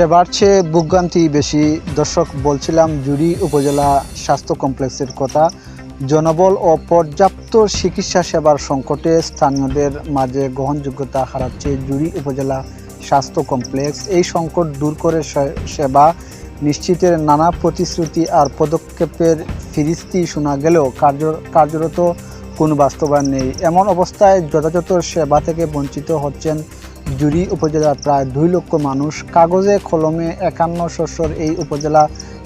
সেবার চেয়ে ভোগান্তি বেশি। দর্শক, বলছিলাম জুড়ি উপজেলা স্বাস্থ্য কমপ্লেক্সের কথা। জনবল ও পর্যাপ্ত চিকিৎসা সেবার সংকটে স্থানীয়দের মাঝে গ্রহণযোগ্যতা হারাচ্ছে জুড়ি উপজেলা স্বাস্থ্য কমপ্লেক্স। এই সংকট দূর করে সেবা নিশ্চিতের নানা প্রতিশ্রুতি আর পদক্ষেপের ফিরিস্তি শোনা গেলেও কার্য কার্যরত কোনো বাস্তবায়ন নেই। এমন অবস্থায় যথাযথ সেবা থেকে বঞ্চিত হচ্ছেন জুড়ি উপজেলার প্রায় দুই লক্ষ মানুষ কাগজে কলমে একান্ন শস্যর এই উপজেলা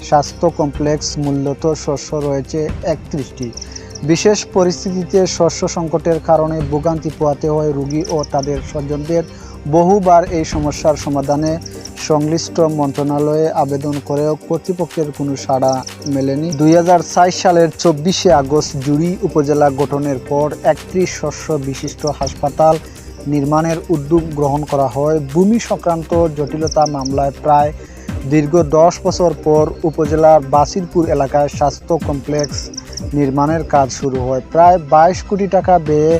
স্বাস্থ্য কমপ্লেক্স মূলত শস্য রয়েছে একত্রিশটি। বিশেষ পরিস্থিতিতে শস্য সংকটের কারণে ভোগান্তি পোয়াতে হয় রোগী ও তাদের স্বজনদের। বহুবার এই সমস্যার সমাধানে সংশ্লিষ্ট মন্ত্রণালয়ে আবেদন করেও কর্তৃপক্ষের কোনো সাড়া মেলেনি। দুই সালের চব্বিশে আগস্ট জুড়ি উপজেলা গঠনের পর একত্রিশ শস্য বিশিষ্ট হাসপাতাল নির্মাণের উদ্যোগ গ্রহণ করা হয়। ভূমি সংক্রান্ত জটিলতা মামলায় প্রায় দীর্ঘ দশ বছর পর উপজেলার বাসিরপুর এলাকায় স্বাস্থ্য কমপ্লেক্স নির্মাণের কাজ শুরু হয়। প্রায় বাইশ কোটি টাকা ব্যয়ে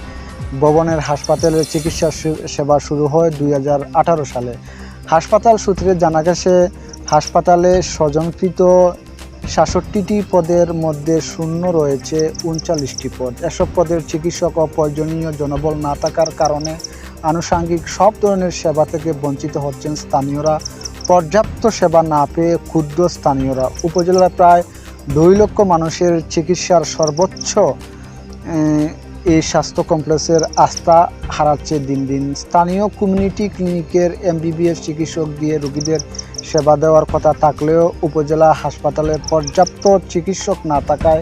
ভবনের হাসপাতালের চিকিৎসা সেবা শুরু হয় দুই হাজার আঠারো সালে। হাসপাতাল সূত্রে জানা গেছে, হাসপাতালে স্বজনকৃত সাতষট্টিটি পদের মধ্যে শূন্য রয়েছে উনচাল্লিশটি পদ। এসব পদের চিকিৎসক ও প্রয়োজনীয় জনবল না থাকার কারণে আনুষাঙ্গিক সব ধরনের সেবা থেকে বঞ্চিত হচ্ছেন স্থানীয়রা। পর্যাপ্ত সেবা না পেয়ে ক্ষুদ্র স্থানীয়রা। উপজেলার প্রায় দুই লক্ষ মানুষের চিকিৎসার সর্বোচ্চ এই স্বাস্থ্য কমপ্লেক্সের আস্থা হারাচ্ছে দিন দিন। স্থানীয় কমিউনিটি ক্লিনিকের এমবিবিএস চিকিৎসক দিয়ে রোগীদের সেবা দেওয়ার কথা থাকলেও উপজেলা হাসপাতালে পর্যাপ্ত চিকিৎসক না থাকায়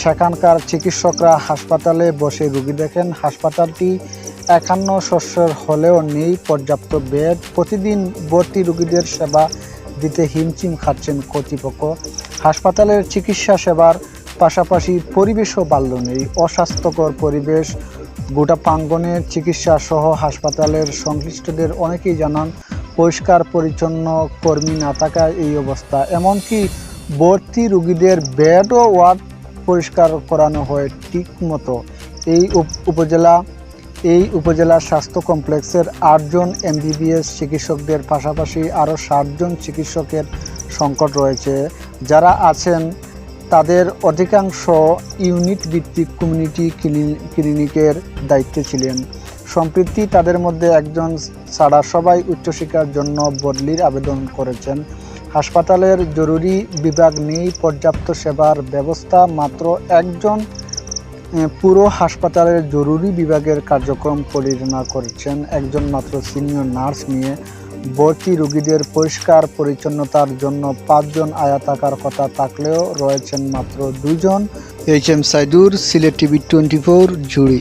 সেখানকার চিকিৎসকরা হাসপাতালে বসে রোগী দেখেন। হাসপাতালটি একান্ন শস্যের হলেও নেই পর্যাপ্ত বেড। প্রতিদিন ভর্তি রোগীদের সেবা দিতে হিমচিম খাচ্ছেন কর্তৃপক্ষ। হাসপাতালের চিকিৎসা সেবার পাশাপাশি পরিবেশও ভালো নেই। অস্বাস্থ্যকর পরিবেশ, গোটা প্রাঙ্গণের চিকিৎসা সহ হাসপাতালের সংশ্লিষ্টদের অনেকেই জানান, পরিষ্কার, পরিচ্ছন্ন কর্মী না থাকায় এই অবস্থা। এমনকি ভর্তি রুগীদের বেড ও ওয়ার্ড পরিষ্কার করানো হয় ঠিক মতো এই উপ- উপজেলা এই উপজেলা স্বাস্থ্য কমপ্লেক্সের আটজন এমবিবিএস চিকিৎসকদের পাশাপাশি আরও ষাটজন চিকিৎসকের সংকট রয়েছে। যারা আছেন, তাদের অধিকাংশ ইউনিট ভিত্তিক কমিউনিটি ক্লিনিকের দায়িত্বে ছিলেন। সম্প্রতি তাদের মধ্যে একজন ছাড়া সবাই উচ্চশিক্ষার জন্য বদলির আবেদন করেছেন। হাসপাতালের জরুরি বিভাগ নেই, পর্যাপ্ত সেবার ব্যবস্থা মাত্র একজন পুরো হাসপাতালের জরুরি বিভাগের কার্যক্রম পরিচালনা করছেন একজন মাত্র সিনিয়র নার্স নিয়ে। ভর্তি রোগীদের পরিষ্কার পরিচ্ছন্নতার জন্য পাঁচজন আয়া থাকার কথা থাকলেও রয়েছেন মাত্র দুজন H M Saidur, Sylhet TV twenty four জুড়ি